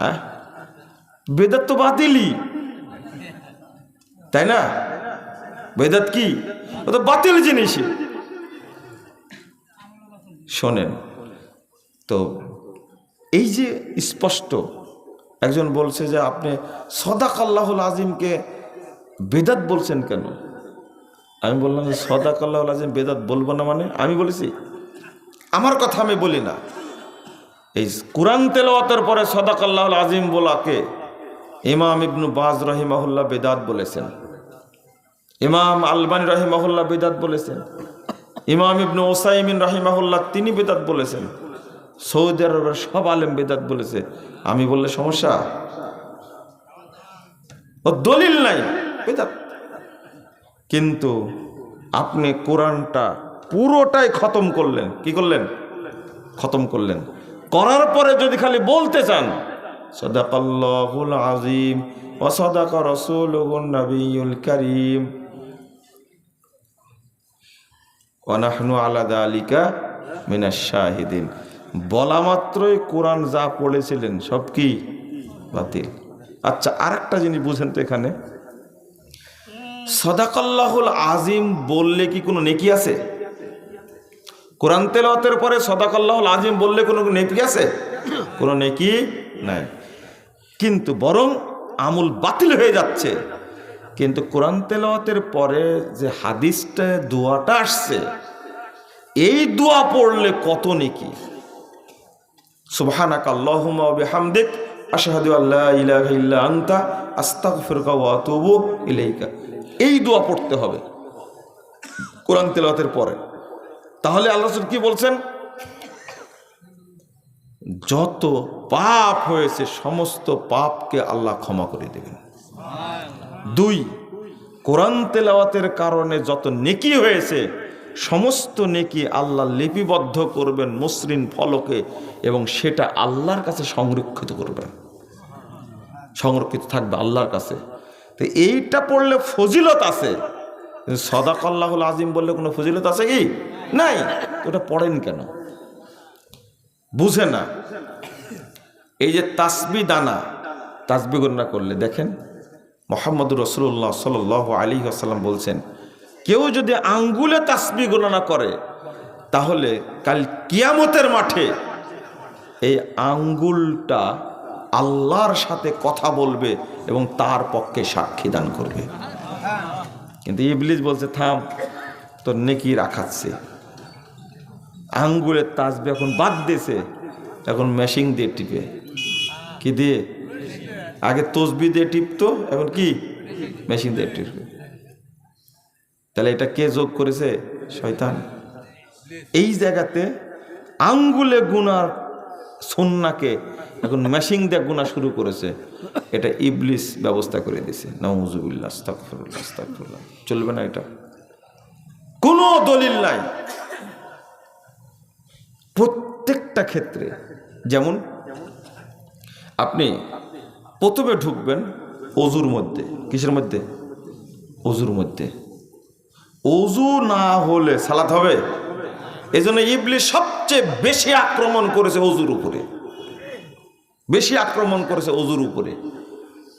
হ্যাঁ? বেদাত তো বাতিলই তাই না? বেদাত কি? ও তো বাতিল জিনিসই শোনেন, তো এই যে স্পষ্ট, একজন বলছে যে আপনি সদাক আল্লাহুল আজিমকে বেদাত বলছেন কেন? আমি বললাম যে সদাক আল্লাহুল আজিম বেদাত বলব না মানে? আমি বলেছি, আমার কথা আমি বলি না। এই কোরআন তেলাওয়াতের পরে সদাক আল্লাহুল আজিম বোলাকে ইমাম ইবনু বাজ রহিমাহুল্লাহ বেদাত বলেছেন। ইমাম আলবানী রহিমাহুল্লাহ বেদাত বলেছেন। ইমাম ইবনু ওসাইমিন রহিমাহুল্লাহ তিনি বেদাত বলেছেন। সৌদি আরবের সব আলেম বেদাত বলেছে। আমি বললে সমস্যা? ও দলিল নাই, বেদাত। কিন্তু আপনি কোরআনটা পুরোটাই খতম করলেন। কি করলেন? খতম করলেন। করার পরে যদি খালি বলতে চান, সদাকাল্লাহুল আজিম ও সদাকা রসুলুন নবিউল করিম। ওয়ানাহনু আলাদা আলিকা মিনাশ শাহিদিন। বলা মাত্রই কোরআন যা পড়েছিলেন সব কি বাতিল। আচ্ছা আরেকটা জিনিস বুঝেন তো এখানে। সদাকাল্লাহুল আজিম বললে কি কোনো নেকি আছে? কোরআন তেলাওয়াতের পরে সদাকাল্লাহুল আজিম বললে কোনো নেকি আছে? কোনো নেকি নাই। কিন্তু বরং আমুল বাতিল হয়ে যাচ্ছে। কিন্তু কোরআন তেলাওয়াতের পরে যে হাদিসটা, দোয়াটা আসছে, এই দোয়া পড়লে কত নেকি? সুবহানাক আল্লাহুম্মা ওয়া বিহামদিক, আশহাদু আল্লা ইলাহা ইল্লা আনতা, আস্তাগফিরুকা ওয়া আতুবু ইলাইকা। এই দোয়া পড়তে হবে কোরআন তেলাওয়াতের পরে। তাহলে আল্লাহ কি বলছেন? যত পাপ হয়েছে, সমস্ত পাপকে আল্লাহ ক্ষমা করে দেবেন। দুই, কোরআন তেলাওয়াতের কারণে যত নেকি হয়েছে, সমস্ত নেকি আল্লাহ লিপিবদ্ধ করবেন মসৃণ ফলকে এবং সেটা আল্লাহর কাছে সংরক্ষিত করবেন। সংরক্ষিত থাকবে আল্লাহর কাছে। তো এইটা পড়লে ফজিলত আছে। কিন্তু সদাক আল্লাহুল আজিম বললে কোনো ফজিলত আছে কি? নাই। ওটা পড়েন কেন? বুঝে না। এই যে তাসবি দানা, তাসবি গণনা করলে দেখেন মোহাম্মদ রসুল্লাহ সাল আলী আসাল্লাম বলছেন, কেউ যদি আঙ্গুলে তাসবি গণনা করে, তাহলে কাল কিয়ামতের মাঠে এই আঙ্গুলটা আল্লাহর সাথে কথা বলবে এবং তার পক্ষে সাক্ষী দান করবে। কিন্তু ইবলিস বলছে, থাম, তোর নেকি রাখাচ্ছে আঙ্গুলের তাসবি এখন বাদ দিয়েছে, এখন মেশিন দিয়ে টিপে। কি দিয়ে? আগে তসবি দিয়ে টিপতো, এখন কি? মেশিন দিয়ে টিপবে তাহলে এটা কে যোগ করেছে? শয়তান। এই জায়গাতে আঙ্গুলে গুনার সন্নাকে এখন মেশিন দিয়ে গুণা শুরু করেছে, এটা ইবলিস ব্যবস্থা করে দিছে আস্তাগফিরুল্লাহ চলবে না এটা? কোনো দলিল নাই। প্রত্যেকটা ক্ষেত্রে, যেমন আপনি প্রথমে ঢুকবেন অজুর মধ্যে। কিসের মধ্যে? অজুর মধ্যে। অজু না হলে সালাত হবে? এই জন্য ইবলি সবচেয়ে বেশি আক্রমণ করেছে অজুর উপরে। বেশি আক্রমণ করেছে অজুর উপরে।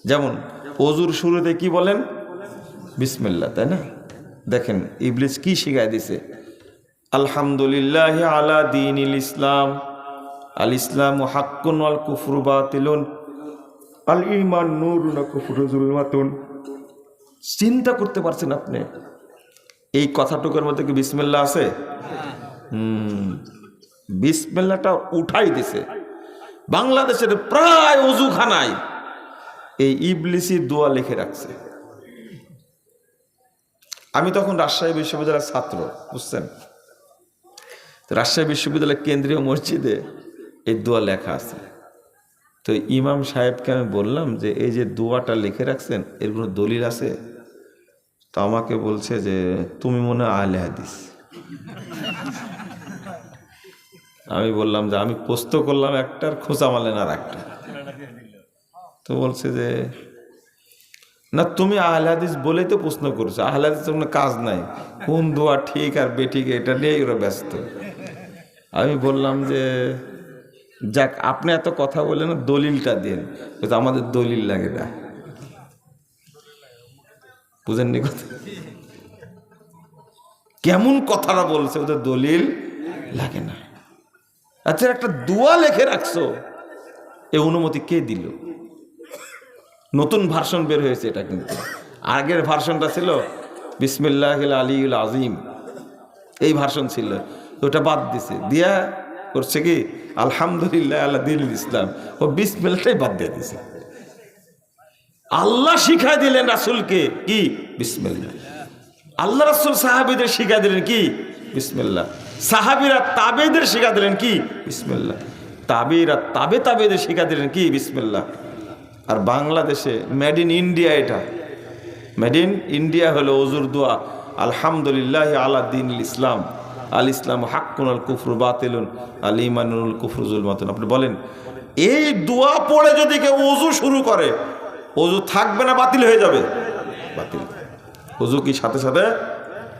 যেমন, অজুর শুরুতে কি বলেন? বিসমিল্লা তাই না? দেখেন, ইবলিস কি শিখায় দিছে? আলহামদুলিল্লাহ আলা দিন ইল ইসলাম। আল ইসলাম হাক্কুন আল কুফরু বাতিলুন। আল ইমান নূর না কুফরু জুলমাতুন। চিন্তা করতে পারছেন আপনি? এই কথাটুকুর মধ্যে কি বিসমিল্লা আছে? হুম। বিসমিল্লাটা উঠাই দিছে। বাংলাদেশের প্রায় অজুখানায় এই ইবলিসি দোয়া লিখে রাখছে। আমি তখন রাজশাহী বিশ্ববিদ্যালয়ের ছাত্র, বুঝছেন? রাজশাহী বিশ্ববিদ্যালয়ের কেন্দ্রীয় মসজিদে এই দোয়া লেখা আছে। তো ইমাম সাহেবকে আমি বললাম যে, এই যে দোয়াটা লিখে রাখছেন, এর কোনো দলিল আছে? তো আমাকে বলছে যে, তুমি মনে হয় আহলে হাদিস। আমি বললাম যে, আমি পোস্ত করলাম একটার খোঁচা মারলেন আর একটা। তো বলছে যে, না, তুমি আহলে হাদিস বলেই তো প্রশ্ন করছ। আহলে হাদিস কোনো কাজ নাই। কোন দোয়া ঠিক আর বেঠিক এটা নিয়েই ওরা ব্যস্ত। আমি বললাম যে, যাক, আপনি এত কথা বলেন দলিলটা দেন। কিন্তু আমাদের দলিল লাগে না। বুঝেননি কথা? কেমন কথাটা বলছে? ওদের দলিল লাগে না। আচ্ছা একটা দোয়া লেখে রাখছো। এ অনুমতি কে দিল? নতুন ভার্সন বের হয়েছে এটা কিন্তু। আগের ভার্সনটা ছিল বিসমিল্লাহ আলীউল আজিম এই ভার্সন ছিল। ওটা বাদ দিছে। দিয়া করছে কি? আলহামদুলিল্লাহ আল্লাহ দিল ইসলাম। ও বিসমিল্লাটাই বাদ দিয়ে দিছে। আল্লাহ শিখাই দিলেন রাসুলকে কি? বিসমিল্লাহ। আল্লাহ রাসুল সাহাবিদের শিখা দিলেন কি? বিসমিল্লাহ। সাহাবিরা তাবেদের শিখা দিলেন কি? বিসমিল্লাহ। তাবিরা তাবে তাবেদের শিখা দিলেন কি? বিসমিল্লাহ। আর বাংলাদেশে মেড ইন ইন্ডিয়া এটা। মেড ইন ইন্ডিয়া হলো ওজুর দোয়া, আলহামদুলিল্লাহ আলা দিন ইসলাম। আল ইসলাম হাক্কুন, আল কুফরু বাতিলুন, আল ইমানুল কুফরুজুল মাতুন আপনি বলেন, এই দোয়া পড়ে যদি কেউ ওজু শুরু করে, ওজু থাকবে না বাতিল হয়ে যাবে? বাতিল। ওজু কি সাথে সাথে?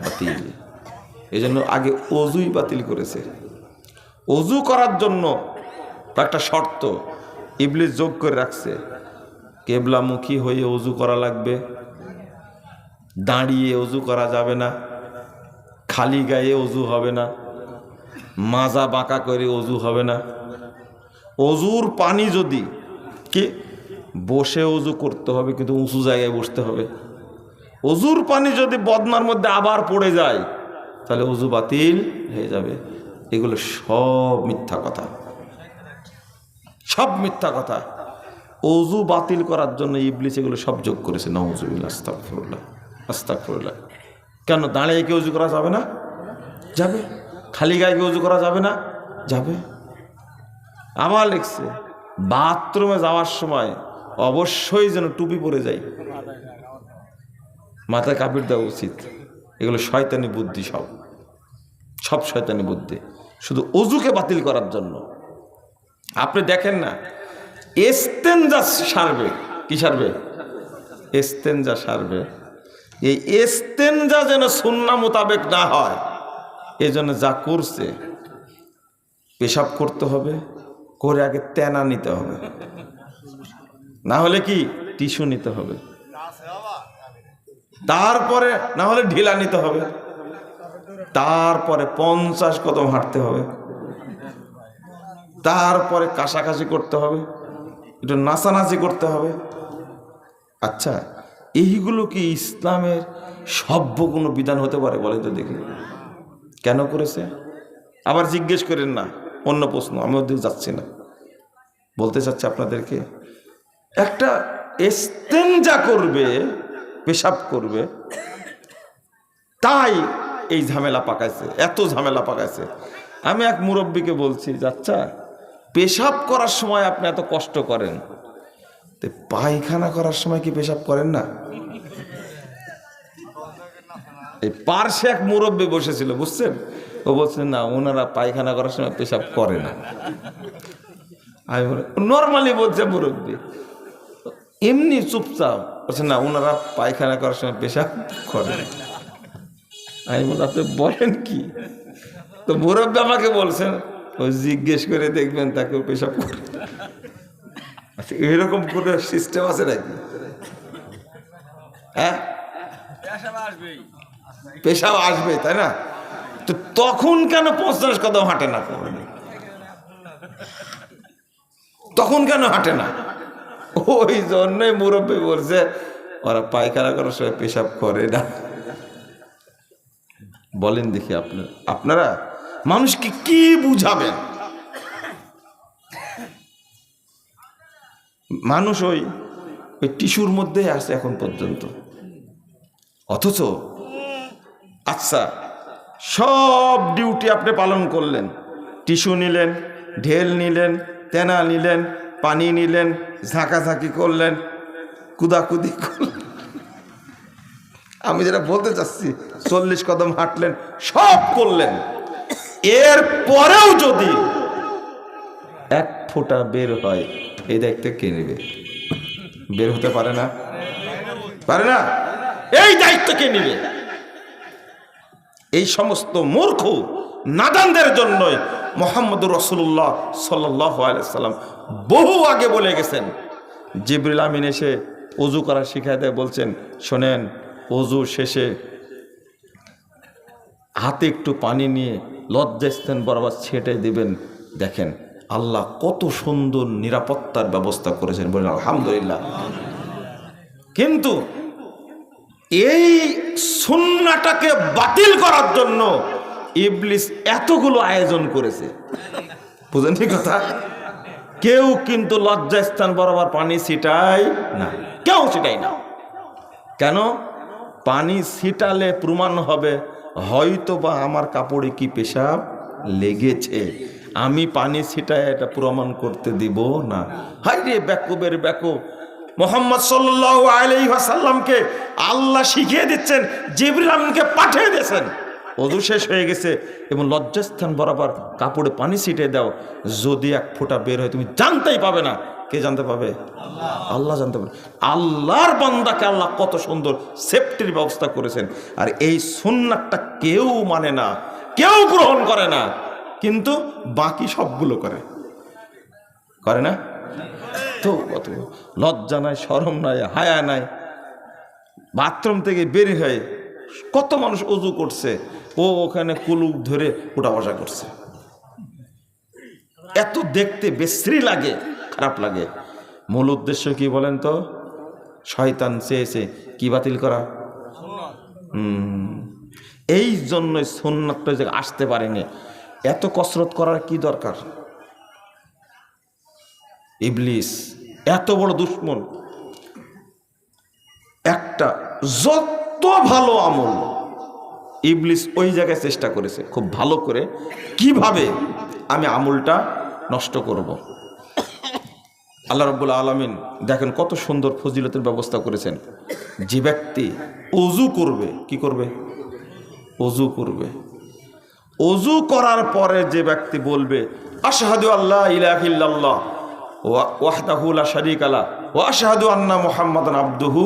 বাতিল। এই জন্য আগে অজুই বাতিল করেছে। অজু করার জন্য একটা শর্ত, ইবলিস যোগ করে রাখছে। কেবলামুখী হয়ে অজু করা লাগবে, দাঁড়িয়ে অজু করা যাবে না, খালি গায়ে অজু হবে না, মাজা বাঁকা করে অজু হবে না। অজুর পানি যদি কি, বসে অজু করতে হবে, কিন্তু উঁচু জায়গায় বসতে হবে। অজুর পানি যদি বদনার মধ্যে আবার পড়ে যায় তাহলে অজু বাতিল হয়ে যাবে। এগুলো সব মিথ্যা কথা। সব মিথ্যা কথা। অজু বাতিল করার জন্য ইবলিস এগুলো সব যোগ করেছে। নওয়াজুবিল্লা আস্তাকফরুল্লাহ আস্তাকফরুল্লাহ কেন দাঁড়িয়ে কি উজু করা যাবে না? যাবে। খালি গায়ে কি উজু করা যাবে না? যাবে। আমার লিখছে, বাথরুমে যাওয়ার সময় অবশ্যই যেন টুপি পরে যাই। মাথায় কাপড় দেওয়া উচিত। এগুলো শয়তানি বুদ্ধি সব। সব শয়তানি বুদ্ধি। শুধু অজুকে বাতিল করার জন্য। আপনি দেখেন না এস্তেঞ্জা সারবে। কি সারবে? এস্তেঞ্জা সারবে। এই এস্তেঞ্জা যেন সুন্না মোতাবেক না হয় এই জন্য যা করছে, পেশাব করতে হবে, করে আগে তেনা নিতে হবে। না হলে কি? টিস্যু নিতে হবে। তারপরে না হলে ঢিলা নিতে হবে। তারপরে পঞ্চাশ কদম হাঁটতে হবে। তারপরে কাশাকাশি করতে হবে। একটু নাচানাচি করতে হবে। আচ্ছা এইগুলো কি ইসলামের সভ্য কোনো বিধান হতে পারে বলে তো দেখি। কেন করেছে? আবার জিজ্ঞেস করেন না, অন্য প্রশ্ন, আমি ওদিকে যাচ্ছি না। বলতে চাচ্ছি আপনাদেরকে, একটা এস্তেঞ্জা করবে পেশাব করবে। তাই এই ঝামেলা পাকাইছে, এত ঝামেলা পাকাইছে। আমি এক মুরব্বীকে বলছি যাচ্ছা পেশাব করার সময় আপনি এত কষ্ট করেন। তো পায়খানা করার সময় কি পেশাব করেন না? এই পার্শ্বে এক মুরব্বী বসেছিল, বুঝছেন? ও বলছেন না, ওনারা পায়খানা করার সময় পেশাব করে না। আমি নর্মালি বলছে মুরব্বী। এমনি চুপচাপ বলছে না ওনারা পায়খানা করার সময় পেশাব করে। আমি বল আপনি বলেন কি? তো মুরব্বী আমাকে বলছেন ও জিজ্ঞেস করে দেখবেন তাকে পেশাব করে। আচ্ছা এরকম কোনো সিস্টেম আছে নাকি? হ্যাঁ? পেশাব আসবে তাই না? তো তখন কেন পঞ্চাশ কদম হাঁটে না তখন কেন হাঁটে না? ওই জন্যই মুরব্বী বলছে, ওরা পায়খানা করার সময় পেশাব করে না। বলেন দেখি আপনার আপনারা মানুষকে কি বুঝাবেন? মানুষ ওই ওই টিস্যুর মধ্যেই আছে এখন পর্যন্ত। অথচ আচ্ছা সব ডিউটি আপনি পালন করলেন। টিস্যু নিলেন, ঢেল নিলেন, তেনা নিলেন, পানি নিলেন ঝাঁকাঝাঁকি করলেন, কুদাকুদি করলেন। আমি যেটা বলতে চাচ্ছি, চল্লিশ কদম হাঁটলেন, সব করলেন। এর পরেও যদি এক ফোঁটা বের হয়, এই দায়িত্ব কে নেবে? বের হতে পারে না। পারে না? এই দায়িত্ব কে নেবে? এই সমস্ত মূর্খ, নাদানদের জন্যই মোহাম্মদ রসুল্লাহ সাল্লাহ আলাইসাল্লাম বহু আগে বলে গেছেন। জিবরিল আমিন এসে অজু করা শিখায় দেয়, বলছেন, শোনেন অজু শেষে হাতে একটু পানি নিয়ে লজ্জাস্থান বরাবর ছেটে দিবেন। দেখেন, আল্লাহ কত সুন্দর নিরাপত্তার ব্যবস্থা করেছেন বলেন, আলহামদুলিল্লাহ। কিন্তু এই সুন্নাটাকে বাতিল করার জন্য ইবলিস এতগুলো আয়োজন করেছে। বুঝেন কথা? কেউ কিন্তু লজ্জাস্থান বরাবর পানি ছিটায় না। কেউ ছিটাই না। কেন? পানি ছিটালে প্রমাণ হবে হয়তো বা আমার কাপড়ে কি পেশাব লেগেছে। আমি পানি ছিটায় এটা প্রমাণ করতে দিব না। হাই রে ব্যাকুবের ব্যাকুব মোহাম্মদ সাল্লাহ আলাইসাল্লামকে আল্লাহ শিখিয়ে দিচ্ছেন, জিবরিল আমিনকে পাঠিয়ে দিয়েছেন। অজু শেষ হয়ে গেছে এবং লজ্জাস্থান বরাবর কাপড়ে পানি ছিটিয়ে দাও। যদি এক ফোঁটা বের হয়, তুমি জানতেই পাবে না। কে জানতে পাবে? আল্লাহ জানতে পারে আল্লাহর বান্দাকে আল্লাহ কত সুন্দর সেফটির ব্যবস্থা করেছেন। আর এই সুন্নাতটা কেউ মানে না, কেউ গ্রহণ করে না, কিন্তু বাকি সবগুলো করে। করে না? তো কত লজ্জা নাই সরম নাই, হায়া নাই। বাথরুম থেকে বের হয়ে কত মানুষ অজু করছে। ও ওখানে কুলুক ধরে উঠা বসা করছে। এত দেখতে বিশ্রী লাগে, খারাপ লাগে। মূল উদ্দেশ্য কি বলেন তো? শয়তান চেয়েছে কি বাতিল করা? এই জন্যই সোননাথটা যে আসতে পারেনি। এত কসরত করার কি দরকার? ইবলিস, এত বড় দুশ্মন। একটা যত ভালো আমল ইবলিস ওই জায়গায় চেষ্টা করেছে খুব ভালো করে। কীভাবে আমি আমুলটা নষ্ট করব। আল্লাহ রব্বুল আলমিন দেখেন কত সুন্দর ফজিলতের ব্যবস্থা করেছেন। যে ব্যক্তি অজু করবে, কি করবে? অজু করবে। অজু করার পরে যে ব্যক্তি বলবে, আশাহাদু আল্লাহ ইলাহিল্লাহ ওয়াহদাহু লা শারিক আলা আশহাদু আন্না মুহাম্মাদান আবদুহু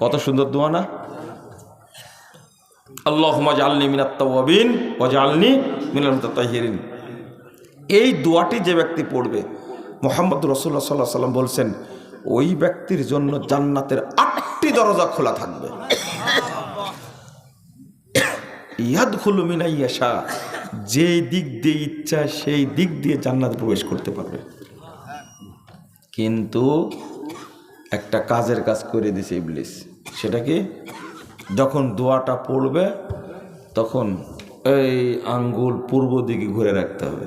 কত সুন্দর দোয়া না? আল্লাহুম্মা জাআলনি মিনাত তাওয়াবিন ওয়া জাআলনি মিনাল এই দোয়াটি যে ব্যক্তি পড়বে, মোহাম্মদ রসুল্লাহ সাল্লাহ সাল্লাম বলছেন, ওই ব্যক্তির জন্য জান্নাতের আটটি দরজা খোলা থাকবে। ইয়াদ খুলুমিনা ইয়াশা, যেই দিক দিয়ে ইচ্ছা সেই দিক দিয়ে জান্নাত প্রবেশ করতে পারবে। কিন্তু একটা কাজের কাজ করে দিছে ইবলিস, সেটা কি? যখন দোয়াটা পড়বে, তখন এই আঙ্গুল পূর্ব দিকে ঘুরে রাখতে হবে।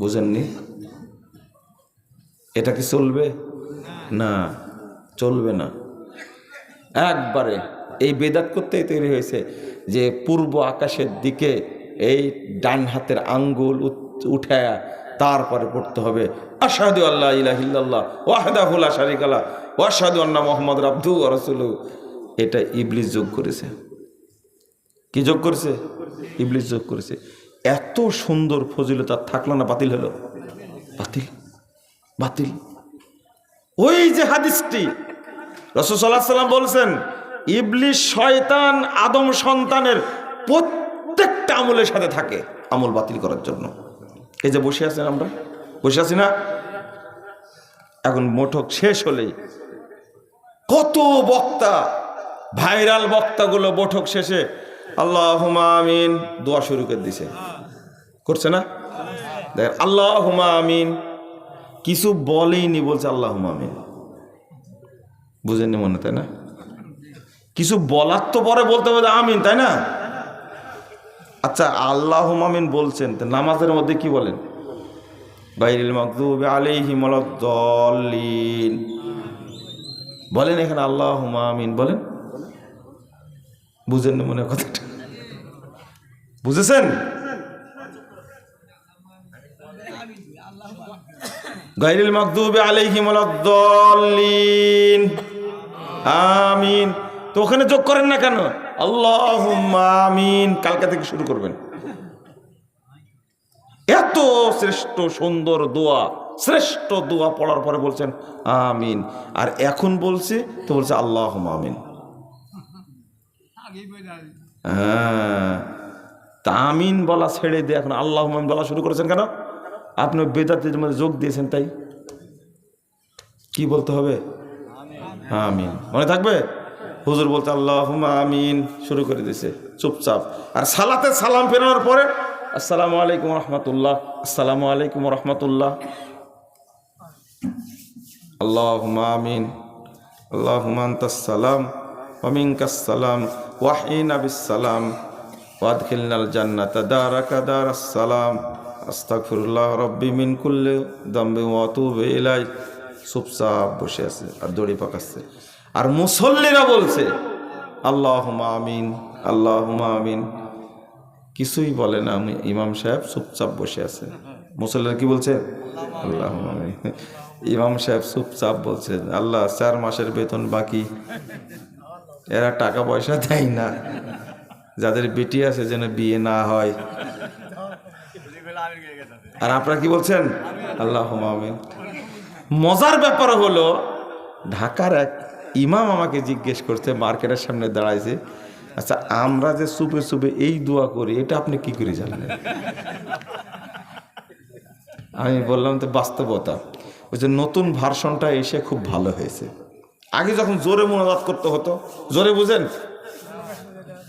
বুঝেননি? এটা কি চলবে? না চলবে না। একবারে, এই বেদাত করতেই তৈরি হয়েছে যে পূর্ব আকাশের দিকে এই ডান হাতের আঙ্গুল উঠায়া তারপরে পড়তে হবে। আসাদু আল্লাহ ইলাহিল্লাহ ওয়াহদাহুল্লাহ শারিক আল্লাহ ওয়াশাদু আন্না মোহাম্মদ রাব্দু রসুলু এটা ইবলিস যোগ করেছে। কি যোগ করেছে? ইবলিস যোগ করেছে। এত সুন্দর ফজিলত থাকল না, বাতিল হলো। বাতিল বাতিল। ওই যে হাদিসটি সাল্লাম বলছেন ইবলিশ শয়তান আদম সন্তানের প্রত্যেকটা আমলের সাথে থাকে, আমল বাতিল করার জন্য। এই যে বসে আছেন আমরা? বসে আছি না? এখন মোটক শেষ হলেই কত বক্তা ভাইরাল বক্তাগুলো বৈঠক শেষে আল্লাহ আমিন দোয়া শুরু করে দিছে। করছে না? দেখেন আল্লাহ আমিন, কিছু বলেইনি বলছে আল্লাহ আমিন। বুঝেননি মনে, তাই না? কিছু বলার তো পরে বলতে হবে আমিন, তাই না? আচ্ছা আল্লাহ আমিন বলছেন নামাজের মধ্যে কি বলেন? বাইরিল মকদুব আলাইহিম দলিন বলেন এখানে আল্লাহ আমিন, বলেন। বুঝেন মনে কথাটা। বুঝেছেন? গাইরিল মকদুবে আলাইহিম দলিন আমিন। তো ওখানে যোগ করেন না কেন? আল্লাহ আমিন। কালকা থেকে শুরু করবেন। এত শ্রেষ্ঠ সুন্দর দোয়া, শ্রেষ্ঠ দোয়া পড়ার পরে বলছেন আমিন। আর এখন বলছে, তো বলছে আল্লাহ আমিন। হ্যাঁ। আমিন বলা ছেড়ে দিয়ে এখন আল্লাহ বলা শুরু করেছেন কেন? আপনি বেদাতের মধ্যে যোগ দিয়েছেন তাই। কি বলতে হবে? আমিন। মনে থাকবে? হুজুর বলতে আল্লাহ আমিন শুরু করে দিয়েছে। চুপচাপ। আর সালাতে সালাম ফেরানোর পরে, আসসালামু আলাইকুম রহমতুল্লাহ, আসসালামু আলাইকুম রহমতুল্লাহ। আল্লাহ আমিন। আল্লাহ আন্তাসালাম ওমিনকাসালাম ওয়াহিন আবিসালাম ওয়াদখিলনাল জান্নাতা দারাকা দারাসসালাম আস্তাগফিরুল্লাহ রব্বি মিন কুল্লি দাম্বি ওয়া আতুবু ইলাই চুপচাপ বসে আছে আর দড়ি পাকাচ্ছে। আর মুসল্লিরা বলছে আল্লাহ আমিন আল্লাহ আমিন। কিছুই বলে না আমি, ইমাম সাহেব চুপচাপ বসে আছে। মুসল্লিরা কি বলছে? আল্লাহ আমিন। ইমাম সাহেব চুপচাপ বলছে, আল্লাহ চার মাসের বেতন বাকি। এরা টাকা পয়সা দেয় না। যাদের বেটি আছে যেন বিয়ে না হয়। আর আপনারা কি বলছেন? আল্লাহ মজার ব্যাপার হলো, ঢাকার এক ইমাম আমাকে জিজ্ঞেস করছে, মার্কেটের সামনে দাঁড়াইছে আচ্ছা আমরা যে চুপে চুপে এই দোয়া করি, এটা আপনি কি করে জানলেন? আমি বললাম তো বাস্তবতা। ওই যে নতুন ভার্সনটা এসে খুব ভালো হয়েছে। আগে যখন জোরে মনোবাদ করতে হতো, জোরে বুঝেন?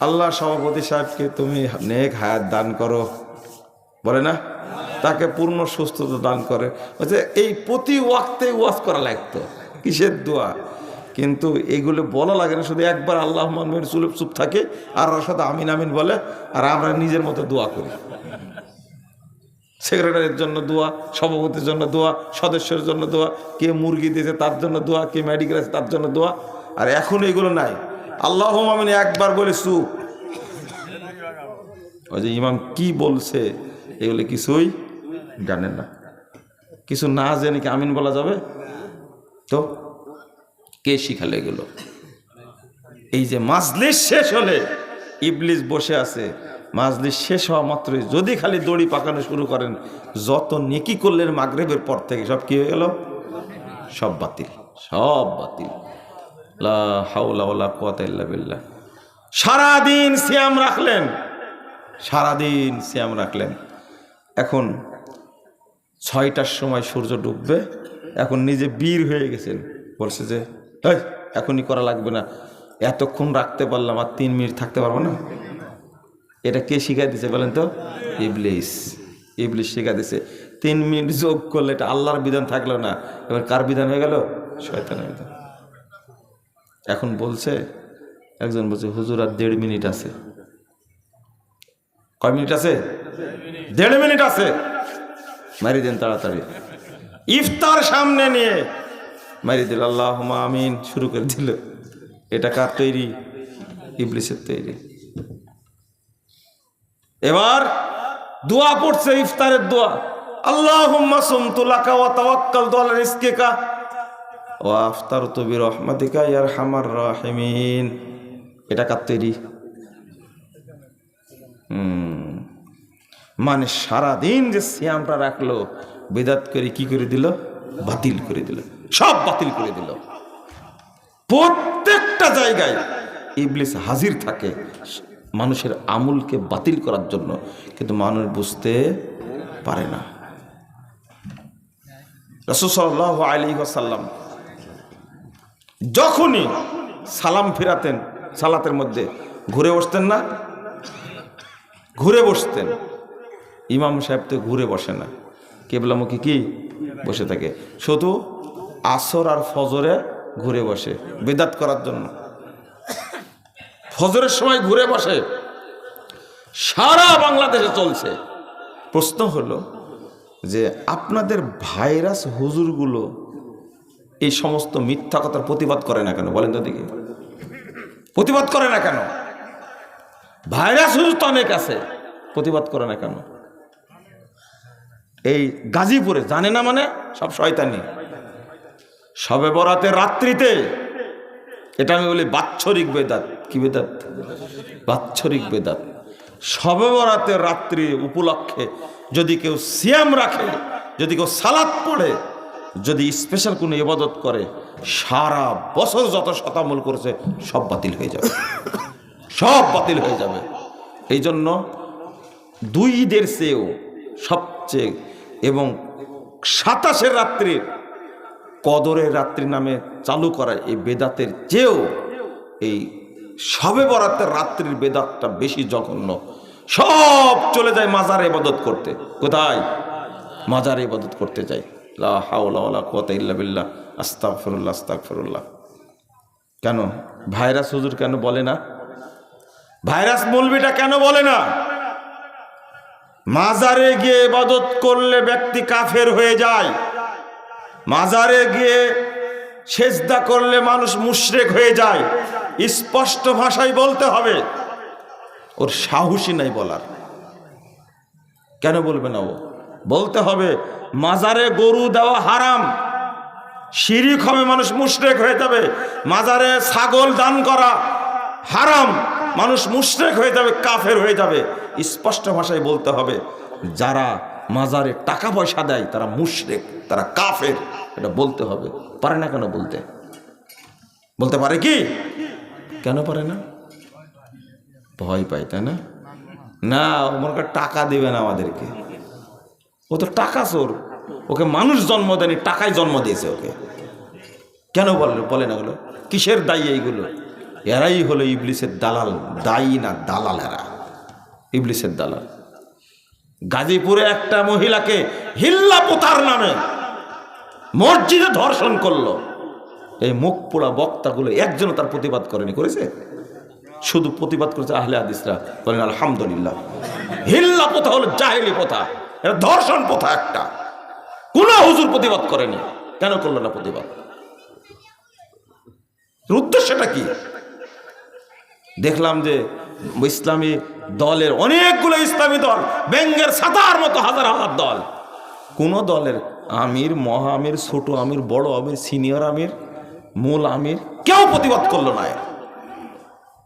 আল্লাহ সভাপতি সাহেবকে তুমি নেক হায়াত দান করো। বলে না? তাকে পূর্ণ সুস্থতা দান করে। বলছে, এই প্রতি ওয়াক্তে ওয়াজ করা লাগতো, কিসের দোয়া? কিন্তু এগুলো বলা লাগে না, শুধু একবার আল্লাহ চুলুপ চুপ থাকে, আর ওর সাথে আমিন আমিন বলে, আর আমরা নিজের মতো দোয়া করি। সেক্রেটারির জন্য দোয়া, সভাপতির জন্য দোয়া, সদস্যের জন্য দোয়া, কে মুরগি দিয়েছে তার জন্য দোয়া, কে মেডিকেল আছে তার জন্য দোয়া। আর এখন এগুলো নাই। আল্লাহ আমিন একবার বলে চুপ ওই যে ইমাম কি বলছে, এগুলো কিছুই জানেন না। কিছু না জেনে কি আমিন বলা যাবে? তো, কে শিখালে এগুলো? এই যে মাজলিস শেষ হলে ইবলিস বসে আছে। মাজলিস শেষ হওয়া মাত্রই যদি খালি দড়ি পাকানো শুরু করেন, যত নেকি করলেন মাগরেবের পর থেকে, সব কি হয়ে গেল? সব বাতিল সব বাতিল। বিল্লাহ। সারাদিন সিয়াম রাখলেন, সারাদিন সিয়াম রাখলেন। এখন ছয়টার সময় সূর্য ডুববে, এখন নিজে বীর হয়ে গেছেন। বলছে যে এখনই করা লাগবে না। এতক্ষণ রাখতে পারলাম, আর তিন মিনিট থাকতে পারব না? এটা কে শিখাই দিছে বলেন তো? ইবলিস। ইবলিস শিখাই দিছে। তিন মিনিট যোগ করলে এটা আল্লাহর বিধান থাকল না। এবার কার বিধান হয়ে গেল? শয়তানের বিধান। এখন বলছে, একজন বলছে, হুজুর, আর দেড় মিনিট আছে। কয় মিনিট আছে? দেড় মিনিট আছে। মারি দেন তাড়াতাড়ি। ইফতার সামনে নিয়ে মারি দিল আল্লাহ আমিন। শুরু করে দিল। এটা কার তৈরি? ইবলিসের তৈরি। এবার দোয়া পড়ছে, ইফতারের দোয়া। আল্লাহ রাহিমিন। এটা মানে সারাদিন যে সিয়ামটা রাখল, বেদাত করে কি করে দিল? বাতিল করে দিল। সব বাতিল করে দিল। প্রত্যেকটা জায়গায় ইবলিস হাজির থাকে। মানুষের আমুলকে বাতিল করার জন্য কিন্তু মানুষ বুঝতে পারে না। রসুসল্লাহ আলী সাল্লাম যখনই সালাম ফেরাতেন, সালাতের মধ্যে ঘুরে বসতেন না, ঘুরে বসতেন। ইমাম সাহেব তো ঘুরে বসে না। কেবলামুখী কি? বসে থাকে। শুধু আসর আর ফজরে ঘুরে বসে, বেদাত করার জন্য। ফজরের সময় ঘুরে বসে সারা বাংলাদেশে চলছে। প্রশ্ন হলো যে আপনাদের ভাইরাস হুজুরগুলো এই সমস্ত মিথ্যা কথার প্রতিবাদ করে না কেন? বলেন তো দেখি। প্রতিবাদ করে না কেন? ভাইরাস হুজুর তো অনেক আছে প্রতিবাদ করে না কেন? এই গাজীপুরে জানে না মানে? সব শয়তানি। সবে বরাতে রাত্রিতে এটা আমি বলি বাৎসরিক বেদাত। কি বেদাত? বাৎসরিক বেদাত। সবে বরাতের রাত্রি উপলক্ষে যদি কেউ সিয়াম রাখে, যদি কেউ সালাদ পড়ে, যদি স্পেশাল কোনো ইবাদত করে, সারা বছর যত শতামূল করেছে, সব বাতিল হয়ে যাবে। সব বাতিল হয়ে যাবে। এই জন্য দুই ঈদের চেয়েও সবচেয়ে এবং সাতাশের রাত্রির কদরের রাত্রি নামে চালু করা এই বেদাতের চেয়েও এই সবে বরাতের রাত্রির বেদাতটা বেশি জঘন্য। সব চলে যায় মাজার ইবাদত করতে। কোথায়? মাজার ইবাদত করতে বিল্লাহ। আস্তাগফিরুল্লাহ আস্তাগফিরুল্লাহ। কেন? ভাইরাস হুজুর কেন বলে না? ভাইরাস মৌলবিটা কেন বলে না? মাজারে গিয়ে ইবাদত করলে ব্যক্তি কাফের হয়ে যায়। মাজারে গিয়ে সেজদা করলে মানুষ মুশরেক হয়ে যায়। স্পষ্ট ভাষায় বলতে হবে। ওর সাহসী নাই বলার। কেন বলবে না ও? বলতে হবে, মাজারে গরু দেওয়া হারাম। শিরিক হবে, মানুষ মুশরেক হয়ে যাবে। মাজারে ছাগল দান করা হারাম। মানুষ মুশরেক হয়ে যাবে, কাফের হয়ে যাবে। স্পষ্ট ভাষায় বলতে হবে, যারা মাজারে টাকা পয়সা দেয়, তারা মুশরেক, তারা কাফের। এটা বলতে হবে। পারে না কেন বলতে? বলতে পারে কি? কেন পারে না? ভয় পাই তাই না? না, মনে টাকা দেবে না আমাদেরকে। ও তো টাকা চোর। ওকে মানুষ জন্ম দেয়নি টাকায় জন্ম দিয়েছে ওকে। কেন বলে বলে না ওগুলো? কিসের দায়ী এইগুলো? এরাই হলো ইবলিসের দালাল। দায়ী না দালাল এরা? ইবলিসের দালাল। গাজীপুরে একটা মহিলাকে হিল্লা পোতার নামে মসজিদে ধর্ষণ করল। এই মুখ পোড়া বক্তাগুলো একজনও তার প্রতিবাদ করেনি, করেছে? শুধু প্রতিবাদ করেছে আহলে হাদিসরা। বলেন, আলহামদুলিল্লাহ। হিল্লা প্রথা হলো জাহেলি প্রথা। এটা ধর্ষণ প্রথা একটা। কোন হুজুর প্রতিবাদ করেনি। কেন করল না প্রতিবাদ? উদ্দেশ্যটা কি? দেখলাম যে ইসলামী দলের অনেকগুলো ইসলামী দল, ব্যাঙ্গের সাতার মতো হাজার হাজার দল। কোন দলের আমির মহা আমির ছোট আমির, বড় আমির, সিনিয়র আমির মূল আমির কেউ প্রতিবাদ করল না এর।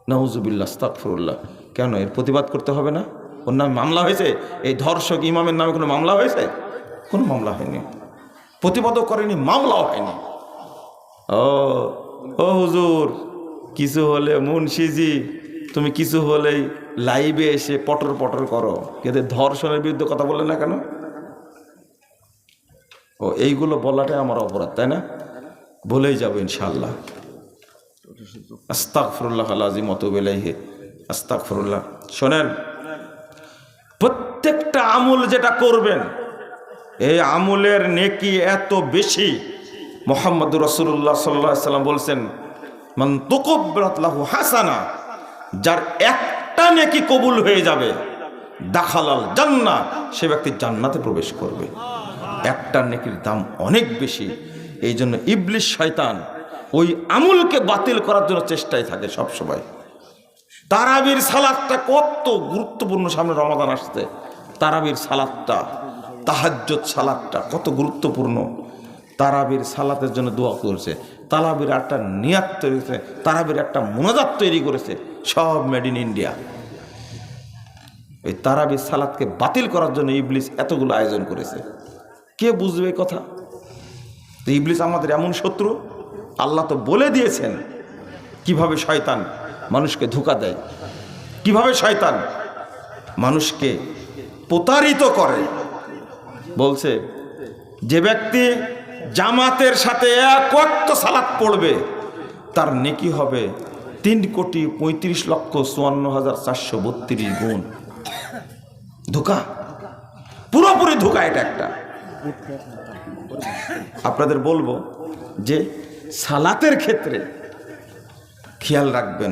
নওজুবিল্লা কেন এর প্রতিবাদ করতে হবে না? ওর নামে মামলা হয়েছে? এই ধর্ষক ইমামের নামে কোনো মামলা হয়েছে? কোনো মামলা হয়নি। প্রতিবাদও করেনি, মামলাও হয়নি। ও ও হুজুর, কিছু হলে মুন্সিজি, তুমি কিছু হলেই লাইভে এসে পটর পটর করো। কিন্তু ধর্ষণের বিরুদ্ধে কথা বললে না কেন? ও, এইগুলো বলাটাই আমার অপরাধ, তাই না? বলেই যাব ইনশাল্লাহ আস্তাকফরুল্লাহ আজিম অতবেলাইহে আস্তাকফরুল্লাহ শোনেন, প্রত্যেকটা আমল যেটা করবেন, এই আমলের নেকি এত বেশি। মোহাম্মদ রসুল্লাহ সাল্লাহ সাল্লাম বলছেন, মান তুকব্রাতলাহু হাসানা যার একটা নেকি কবুল হয়ে যাবে, দাখালাল জান্না সে ব্যক্তি জান্নাতে প্রবেশ করবে। একটা নেকির দাম অনেক বেশি। এই জন্য ইবলিশ শয়তান ওই আমুলকে বাতিল করার জন্য চেষ্টায় থাকে সব সময় তারাবির সালাদটা কত গুরুত্বপূর্ণ সামনে রমাদান আসছে। তারাবির সালাদটা তাহাজ্জত সালাদটা কত গুরুত্বপূর্ণ। তারাবির সালাতের জন্য দোয়া করেছে। তারাবির একটা নিয়াত তৈরি করেছে, তারাবির একটা মোনাজাত তৈরি করেছে, সব মেড ইন ইন্ডিয়া। ওই তারাবির সালাদকে বাতিল করার জন্য ইবলিস এতগুলো আয়োজন করেছে। কে বুঝবে কথা? তো ইবলিস আমাদের এমন শত্রু, আল্লাহ তো বলে দিয়েছেন কীভাবে শয়তান মানুষকে ধোকা দেয়। কীভাবে শয়তান মানুষকে প্রতারিত করে। বলছে, যে ব্যক্তি জামাতের সাথে এক ওয়াক্ত সালাত পড়বে, তার নেকি হবে তিন কোটি পঁয়ত্রিশ লক্ষ চুয়ান্ন হাজার চারশো বত্রিশ গুণ। ধোকা? পুরোপুরি ধোকা এটা একটা। আপনাদের বলব যে সালাতের ক্ষেত্রে খেয়াল রাখবেন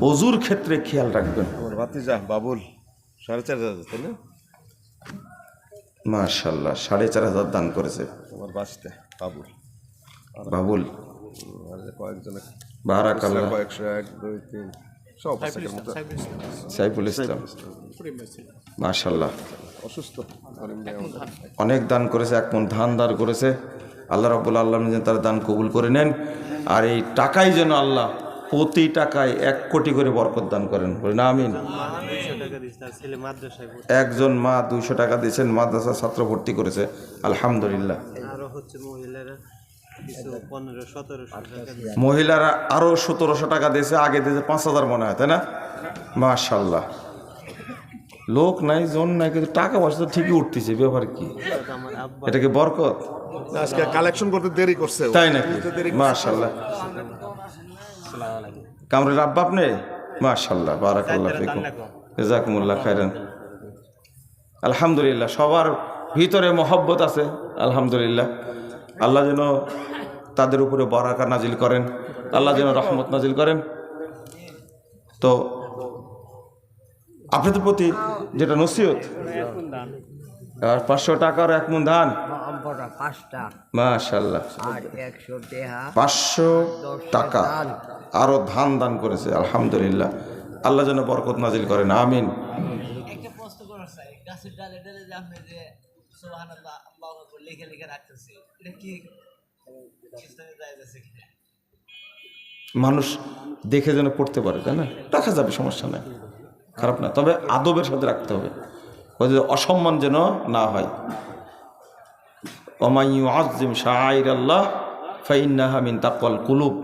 অজুর ক্ষেত্রে খেয়াল রাখবেন। বাবুল সাড়ে চার হাজার তাই না? মাশাল্লাহ সাড়ে চার হাজার দান করেছে। আমার বাবুল। বাবুল। কয়েকজন বারাকাল্লাহ। কয়েকশো এক দুই তিন। সাইফুল ইসলাম মাশাল্লাহ অসুস্থ। অনেক দান করেছে এক মন ধান দান করেছে। আল্লাহ রব্বুল আল্লাহ যেন তার দান কবুল করে নেন। আর এই টাকাই যেন আল্লাহ প্রতি টাকায় এক কোটি করে বরকত দান করেন। বলে না আমিন। দুইশো টাকা দিচ্ছে তার ছেলে মাদ্রাসায় পড়ে একজন মা দুইশো টাকা দিয়েছেন মাদ্রাসা ছাত্র ভর্তি করেছে। আলহামদুলিল্লাহ। আরও হচ্ছে মহিলারা পনেরো সতেরোশো টাকা আরও সতেরোশো টাকা দিয়েছে আগে দিয়েছে পাঁচ হাজার মনে হয় তাই না? মাশাল্লাহ লোক নাই জন নাই কিন্তু টাকা পয়সা তো ঠিকই উঠতেছে ব্যাপার কি? এটা কি বরকত? আজকে কালেকশন করতে দেরি করছে তাই নাকি? মাশাল্লাহ কামরুল আব্বা আপনি? মাশাল্লাহ বারাকাল্লাহ ফিকুম। খাইরান আলহামদুলিল্লাহ সবার ভিতরে মহব্বত আছে আলহামদুলিল্লাহ। আল্লাহ যেন তাদের উপরে বরাকা নাজিল করেন, আল্লাহ যেন রহমত নাজিল করেন। তো আপনাদের প্রতি যেটা নসিহত পাঁচশো টাকার এক মন ধান? মাশাল্লাহ পাঁচশো টাকা আরও ধান দান করেছে, আলহামদুলিল্লাহ। আল্লাহ যেন বরকত নাজিল করেন, আমিন। একটা প্রশ্ন করার গাছের ডালে ডালে যে লিখে লিখে রাখতেছি। এটা কি মানুষ দেখে যেন পড়তে পারে, তাই না? রাখা যাবে, সমস্যা নাই। খারাপ না। তবে আদবের সাথে রাখতে হবে। অসম্মান যেন না হয়। অমাইউ আজিম আল্লাহ কুলুব।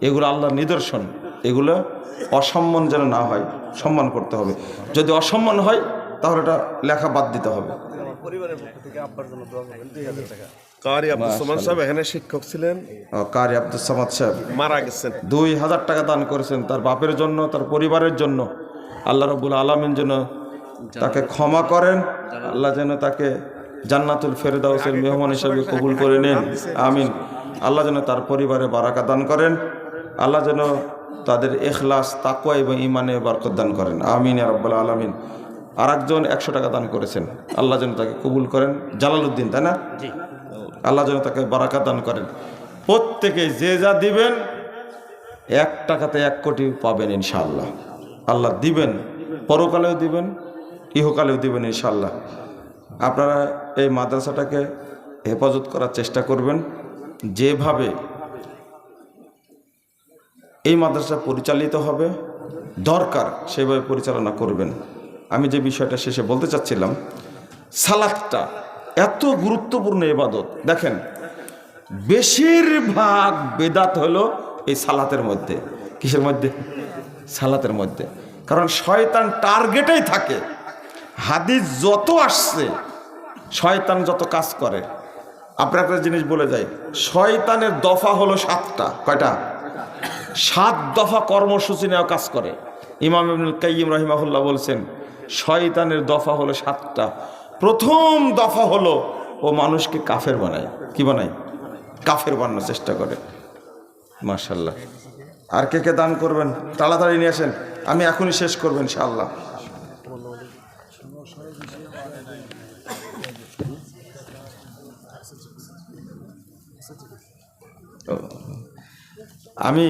এগুলো আল্লাহর নিদর্শন। এগুলো অসম্মান যেন না হয়, সম্মান করতে হবে। যদি অসম্মান হয়, তাহলে এটা লেখা বাদ দিতে হবে। কারি আব্দুল সামান সাহেব এখানে শিক্ষক ছিলেন। ও, কারি আব্দুল সামাদ সাহেব। মারা গেছেন। দুই হাজার টাকা দান করেছেন তার বাপের জন্য তার পরিবারের জন্য। আল্লাহ রবুল আলমিন যেন তাকে ক্ষমা করেন আল্লাহ যেন তাকে জান্নাতুল ফেরদাউসের মেহমান হিসাবে কবুল করে নেন। আমিন। আল্লাহ যেন তার পরিবারে বারাকা দান করেন আল্লাহ যেন তাদের এখলাস তাকুয়া এবং ইমানে বরকত দান করেন। আমিন রব্বাল আলমিন। আর একজন একশো টাকা দান করেছেন। আল্লাহ যেন তাকে কবুল করেন। জালালউদ্দিন তাই না? আল্লাহ যেন তাকে বারাকা দান করেন। প্রত্যেকে যে যা দিবেন এক টাকাতে এক কোটি পাবেন ইনশাল্লাহ আল্লাহ দিবেন পরকালেও দিবেন ইহকালেও দিবেন ইনশাল্লাহ আপনারা এই মাদ্রাসাটাকে হেফাজত করার চেষ্টা করবেন। যেভাবে এই মাদ্রাসা পরিচালিত হবে দরকার সেভাবে পরিচালনা করবেন। আমি যে বিষয়টা শেষে বলতে চাচ্ছিলাম, সালাদটা, এত গুরুত্বপূর্ণ এবাদত। দেখেন, বেশিরভাগ বেদাত হলো এই সালাতের মধ্যে। কিসের মধ্যে? সালাতের মধ্যে। কারণ শয়তান টার্গেটেই থাকে। হাদিস যত আসছে, শয়তান যত কাজ করে। আপনার একটা জিনিস বলে যাই, শয়তানের দফা হলো সাতটা। কয়টা? সাত দফা কর্মসূচি নেওয়া কাজ করে। ইমাম ইবনুল কাইয়িম রহিমাহুল্লাহ বলছেন শয়তানের দফা হলো সাতটা। প্রথম দফা হলো ও মানুষকে কাফের বানায়। কি বানায়? কাফের বানানোর চেষ্টা করে। মার্শাল্লাহ আর কে কে দান করবেন? তাড়াতাড়ি নিয়ে আসেন। আমি এখনই শেষ করবেন ইনশাআল্লাহ। আমি